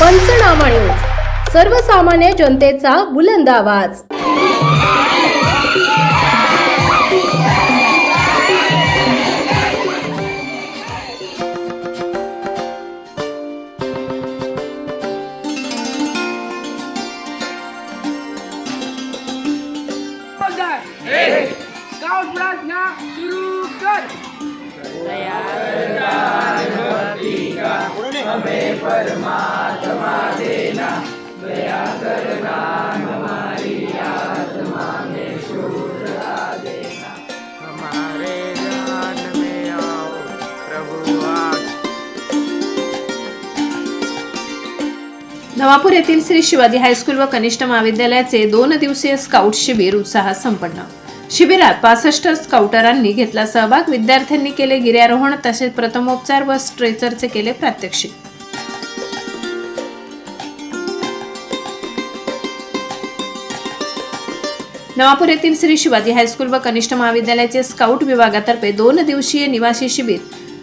पंचनामा न्यूज. सर्वसामान्य जनतेचा बुलंद आवाज. स्काउट प्रार्थना सुरू कर हमारे जान में आओ प्रभु नवापूर येथील श्री शिवाजी हायस्कूल व कनिष्ठ महाविद्यालयाचे दोन दिवसीय स्काउट शिबिर उत्साहात संपन्न. शिबिरात पासष्ट स्काउटरांनी घेतला सहभाग विद्यार्थ्यांनी केले गिर्यारोहण तसेच प्रथमोपचार व स्ट्रेचरचे केले प्रात्यक्षिक. नवापूर येथील श्री शिवाजी हायस्कूल व कनिष्ठ महाविद्यालयाचे स्काउट विभागातर्फे दोन दिवसीय निवासी शिबिर.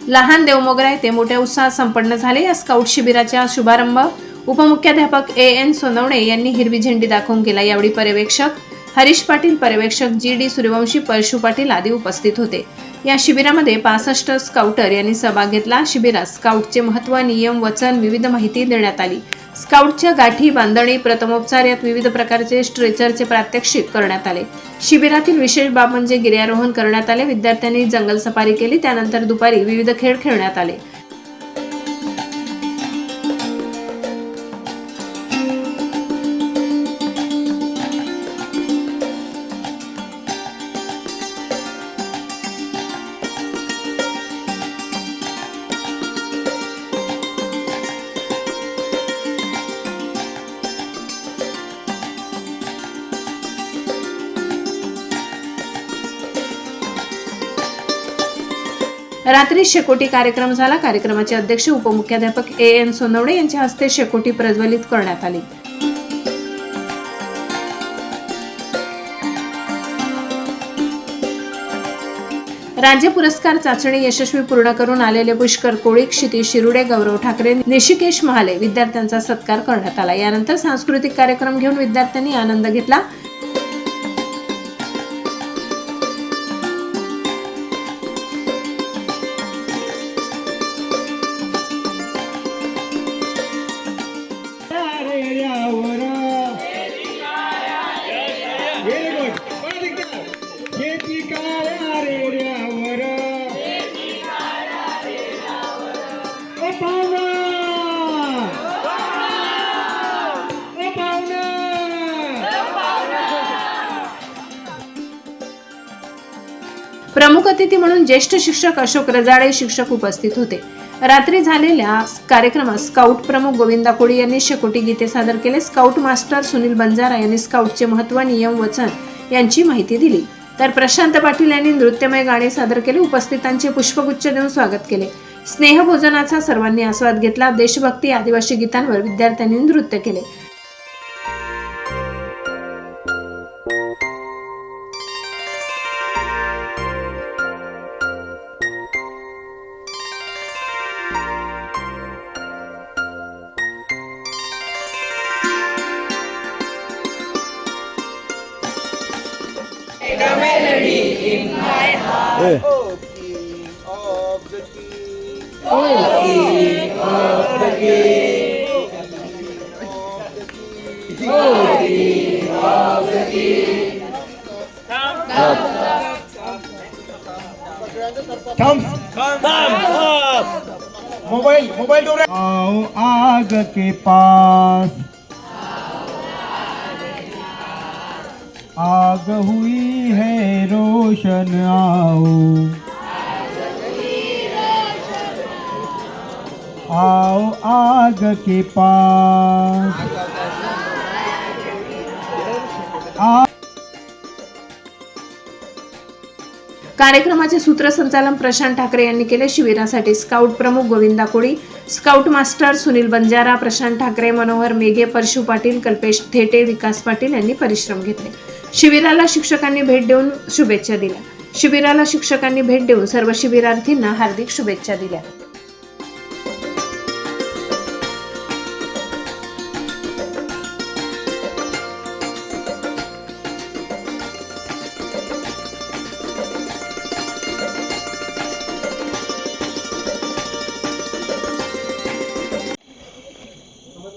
लहान देवमोगरा येथे मोठ्या उत्साहात संपन्न झाले. या स्काउट शिबिराचा शुभारंभ उपमुख्याध्यापक ए एन सोनवणे यांनी हिरवी झेंडी दाखवून केला. यावेळी पर्यवेक्षक हरीश पाटील पर्यवेक्षक जी डी सूर्यवंशी परशु पाटील आदी उपस्थित होते. या शिबिरामध्ये पासष्ट स्काउटर यांनी सहभाग घेतला. शिबिरात स्काउटचे महत्त्व नियम वचन विविध माहिती देण्यात आली. स्काउटच्या गाठी बांधणी प्रथमोपचार यात विविध प्रकारचे स्ट्रेचरचे प्रात्यक्षिक करण्यात आले. शिबिरातील विशेष बाब म्हणजे गिर्यारोहण करण्यात आले. विद्यार्थ्यांनी जंगल सफारी केली. त्यानंतर दुपारी विविध खेळ खेळण्यात आले. रात्री शेकोटी कार्यक्रम झाला. कार्यक्रमाचे अध्यक्ष उपमुख्याध्यापक ए. एन. सोनवणे यांच्या हस्ते शेकोटी प्रज्वलित करण्यात आली. राज्य पुरस्कार चाचणी यशस्वी पूर्ण करून आलेले पुष्कर कोळी क्षिती शिरुडे गौरव ठाकरे निशिकेश महाले विद्यार्थ्यांचा सत्कार करण्यात आला. यानंतर सांस्कृतिक कार्यक्रम घेऊन विद्यार्थ्यांनी आनंद घेतला. प्रमुख अतिथी म्हणून ज्येष्ठ शिक्षक अशोक रजाळे शिक्षक उपस्थित होते. रात्री झालेल्या कार्यक्रमात स्काउट प्रमुख गोविंदा कोळी यांनी शेकोटी गीते सादर केले. स्काउट मास्टर सुनील बंजारा यांनी स्काउटचे महत्त्व नियम वचन यांची माहिती दिली. तर प्रशांत पाटील यांनी नृत्यमय गाणे सादर केले. उपस्थितांचे पुष्पगुच्छ देऊन स्वागत केले. स्नेहभोजनाचा सर्वांनी आस्वाद घेतला. देशभक्ती आदिवासी गीतांवर विद्यार्थ्यांनी नृत्य केले. Oh, मोबाइल मोबाइल आओ आग के पास. आग हुई है रोशन आओ. आग के पास। कार्यक्रमाचे सूत्रसंचालन प्रशांत ठाकरे यांनी केले. शिबिरासाठी स्काउट प्रमुख गोविंदा कोळी स्काउट मास्टर सुनील बंजारा प्रशांत ठाकरे मनोहर मेघे परशु पाटील कल्पेश थेटे विकास पाटील यांनी परिश्रम घेतले. शिबिराला शिक्षकांनी भेट देऊन शुभेच्छा दिल्या. शिबिराला शिक्षकांनी भेट देऊन सर्व शिबिरार्थींना हार्दिक शुभेच्छा दिल्या.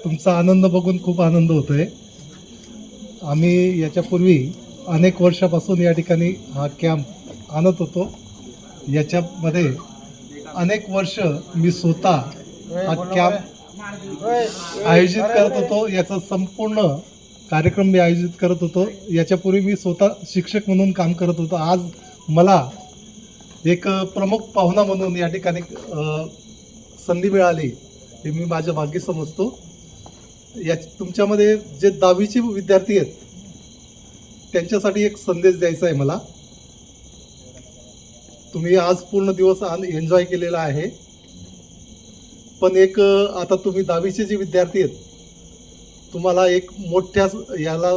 तुमचा आनंद बघून खूप आनंद होतो आहे आम्ही याच्यापूर्वी अनेक वर्षापासून या ठिकाणी हा कॅम्प आणत होतो. याच्यामध्ये अनेक वर्ष मी स्वतः हा कॅम्प आयोजित करत होतो. याचा संपूर्ण कार्यक्रम मी आयोजित करत होतो. याच्यापूर्वी मी स्वतः शिक्षक म्हणून काम करत होतो. आज मला एक प्रमुख पाहुणा म्हणून या ठिकाणी संधी मिळाली हे मी माझ्या भाग्य समजतो या तुमच्यामध्ये जे दहावीचे विद्यार्थी आहेत त्यांच्यासाठी एक संदेश द्यायचा आहे मला. तुम्ही आज पूर्ण दिवस एन्जॉय केलेला आहे. पण एक आता तुम्ही दहावीचे जे विद्यार्थी आहेत तुम्हाला एक मोठ्या याला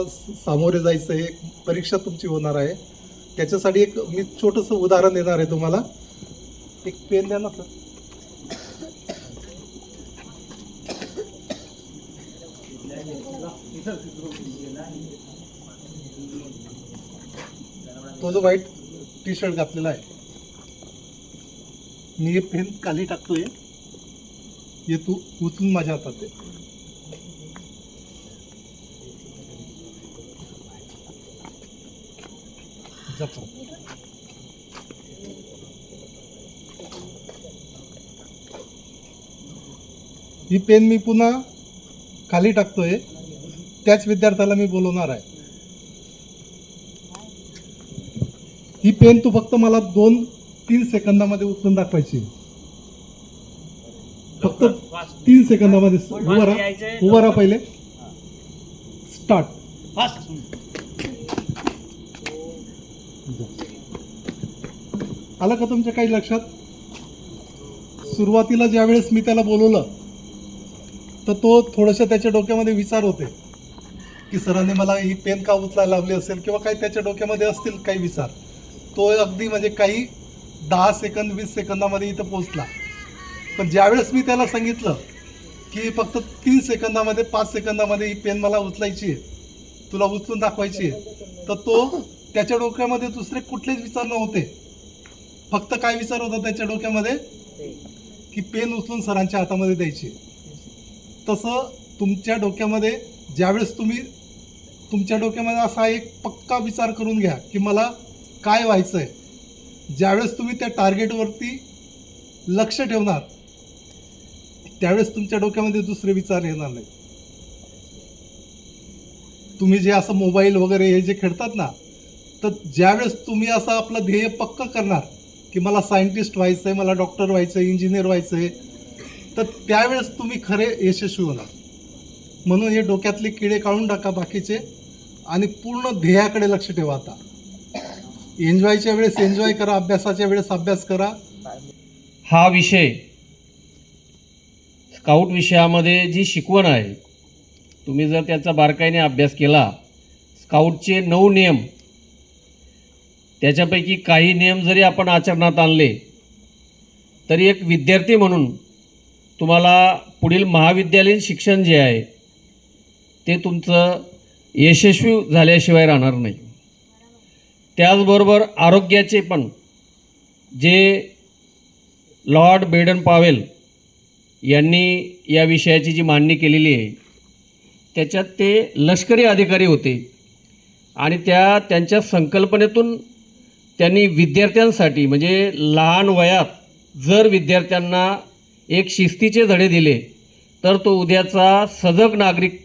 सामोरे जायचं आहे एक परीक्षा तुमची होणार आहे. त्याच्यासाठी एक मी छोटंसं उदाहरण देणार आहे तुम्हाला. एक पेन द्या ना सर. तो जो व्हाईट टी शर्ट घातलेला आहे मी हे पेन खाली टाकतोय. हे तू उचलून माझ्या हातात आहे जपो ही पेन मी पुन्हा खाली टाकतोय. त्याच विद्यार्थ्याला मी बोलवणार आहे. ही पेन तू फक्त मला दोन तीन सेकंदामध्ये उचलून दाखवायची. फक्त तीन सेकंदामध्ये उभा राहा. उभा राहा पहिले. स्टार्ट. आलं का तुमच्या काही लक्षात? सुरुवातीला ज्यावेळेस मी त्याला बोलवलं तर तो थोडंसं त्याच्या डोक्यामध्ये विचार होते. की सरांनी मला ही पेन का उचलायला लावली असेल किंवा काही त्याच्या डोक्यामध्ये असतील काही विचार. तो अगदी म्हणजे काही दहा सेकंद वीस सेकंदामध्ये इथं पोचला पण ज्यावेळेस मी त्याला सांगितलं की फक्त तीन सेकंदामध्ये पाच सेकंदामध्ये ही पेन मला उचलायची आहे तुला उचलून दाखवायची आहे तर तो त्याच्या डोक्यामध्ये दुसरे कुठलेच विचार नव्हते. फक्त काय विचार होता त्याच्या डोक्यामध्ये? की पेन उचलून सरांच्या हातामध्ये द्यायची तसं तुमच्या डोक्यामध्ये ज्यावेळेस तुम्ही तुमच्या डोक्यामध्ये असा एक पक्का विचार करून घ्या की मला काय व्हायचं आहे ज्यावेळेस तुम्ही त्या टार्गेटवरती लक्ष ठेवणार त्यावेळेस तुमच्या डोक्यामध्ये दुसरे विचार येणार नाही तुम्ही जे असं मोबाईल वगैरे हे जे खेळतात ना तर ज्यावेळेस तुम्ही असं आपलं ध्येय पक्क करणार की मला सायंटिस्ट व्हायचं आहे मला डॉक्टर व्हायचं आहे इंजिनियर व्हायचं आहे तर त्यावेळेस तुम्ही खरे यशस्वी होणार. म्हणून हे डोक्यातले किडे काढून टाका बाकीचे आणि पूर्ण ध्येयाकडे लक्ष ठेवा आता. एन्जॉयच्या वेळेस एन्जॉय करा अभ्यासाच्या वेळेस अभ्यास करा. हा विषय स्काउट विषयामध्ये जी शिकवण आहे तुम्ही जर त्याचा बारकाईने अभ्यास केला स्काउटचे नऊ नियम त्याच्यापैकी काही नियम जरी आपण आचरणात आणले तरी एक विद्यार्थी म्हणून तुम्हाला पुढील महाविद्यालयीन शिक्षण जे आहे ते तुमचं यशस्वी झाल्याशिवाय राहणार नाही. त्याचबरोबर आरोग्याचे पण जे लॉर्ड बेडन पावेल यांनी या विषयाची जी मांडणी केलेली आहे त्याच्यात ते लष्करी अधिकारी होते आणि त्या त्यांच्या संकल्पनेतून त्यांनी विद्यार्थ्यांसाठी म्हणजे लहान वयात जर विद्यार्थ्यांना एक शिस्तीचे धडे दिले तर तो उद्याचा सजग नागरिक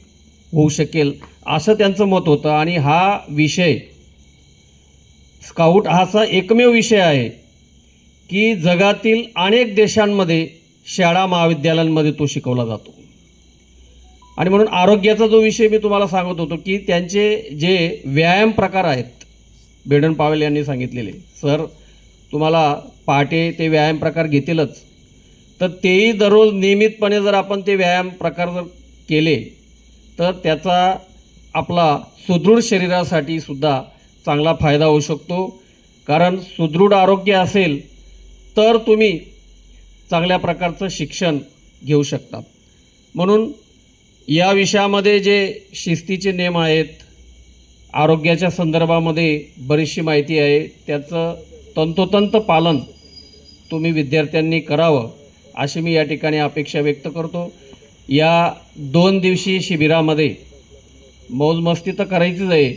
होऊ शकेल असं त्यांचं मत होतं. आणि हा विषय स्काउट हा असा एकमेव विषय आहे की जगातील अनेक देशांमध्ये शाळा महाविद्यालयांमध्ये तो शिकवला जातो. आणि म्हणून आरोग्याचा जो विषय मी तुम्हाला सांगत होतो की त्यांचे जे व्यायाम प्रकार आहेत बेडन पावेल यांनी सांगितलेले सर तुम्हाला पहाटे ते व्यायाम प्रकार घेतीलच तर तेही दररोज नियमितपणे जर आपण ते व्यायाम प्रकार जर केले तर त्याचा आपला सुदृढ शरीरासाठी सुद्धा चांगला फायदा होऊ शकतो. कारण सुदृढ आरोग्य असेल तर तुम्ही चांगल्या प्रकारचं शिक्षण घेऊ शकता. म्हणून या विषयामध्ये जे शिस्तीचे नियम आहेत आरोग्याच्या संदर्भामध्ये बरीचशी माहिती आहे. त्याचं तंतोतंत पालन तुम्ही विद्यार्थ्यांनी करावं. अशी मी या ठिकाणी अपेक्षा व्यक्त करतो. या दोन दिवशी शिबिरामध्ये मौजमस्ती तर करायचीच आहे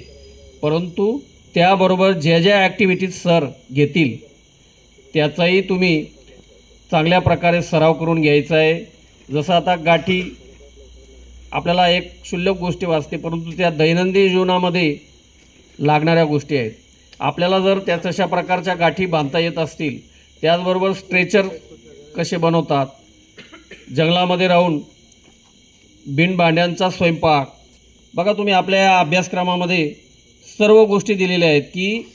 परंतु त्याबरोबर ज्या ज्या ॲक्टिव्हिटीज सर घेतील त्याचाही तुम्ही चांगल्या प्रकारे सराव करून घ्यायचा आहे. जसं आता गाठी आपल्याला एक क्षुल्लक गोष्टी वाचते परंतु त्या दैनंदिन जीवनामध्ये लागणाऱ्या गोष्टी आहेत. आपल्याला जर त्या तशा प्रकारच्या गाठी बांधता येत असतील त्याचबरोबर स्ट्रेचर कसे बनवतात? जंगलामध्ये राहून बिनभांड्यांचा स्वयंपाक. बघा तुम्ही आपल्या या अभ्यासक्रमामध्ये सर्व गोष्टी दिलेल्या आहेत की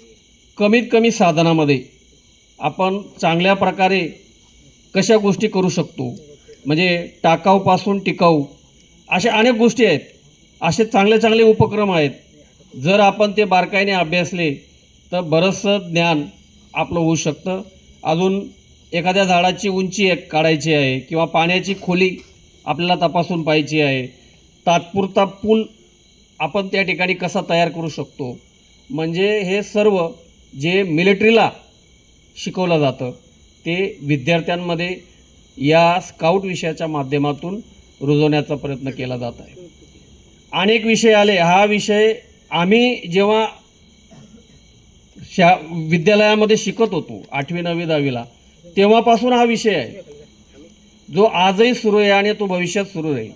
कमीत कमी साधनामध्ये आपण चांगल्या प्रकारे कशा गोष्टी करू शकतो? म्हणजे टाकाऊपासून टिकाऊ अशा अनेक गोष्टी आहेत. असे चांगले चांगले उपक्रम आहेत. जर आपण ते बारकाईने अभ्यासले तर बरंचसं ज्ञान आपलं होऊ शकतं. अजून एखाद्या झाडाची उंची एक काढायची आहे किंवा पाण्याची खोली आपल्याला तपासून पाहायची आहे तात्पुरता पूल आपण त्या ठिकाणी कसा तयार करू शकतो? म्हणजे हे सर्व जे मिलिटरीला शिकवलं जातं ते विद्यार्थ्यांमध्ये या स्काउट विषयाच्या माध्यमातून रुजवण्याचा प्रयत्न केला जात आहे. अनेक विषय आले. हा विषय आम्ही जेव्हा शा विद्यालयामध्ये शिकत होतो आठवी नववी दहावीला तेव्हापासून हा विषय आहे. जो आजही सुरू आहे आणि तो भविष्यात सुरू राहील.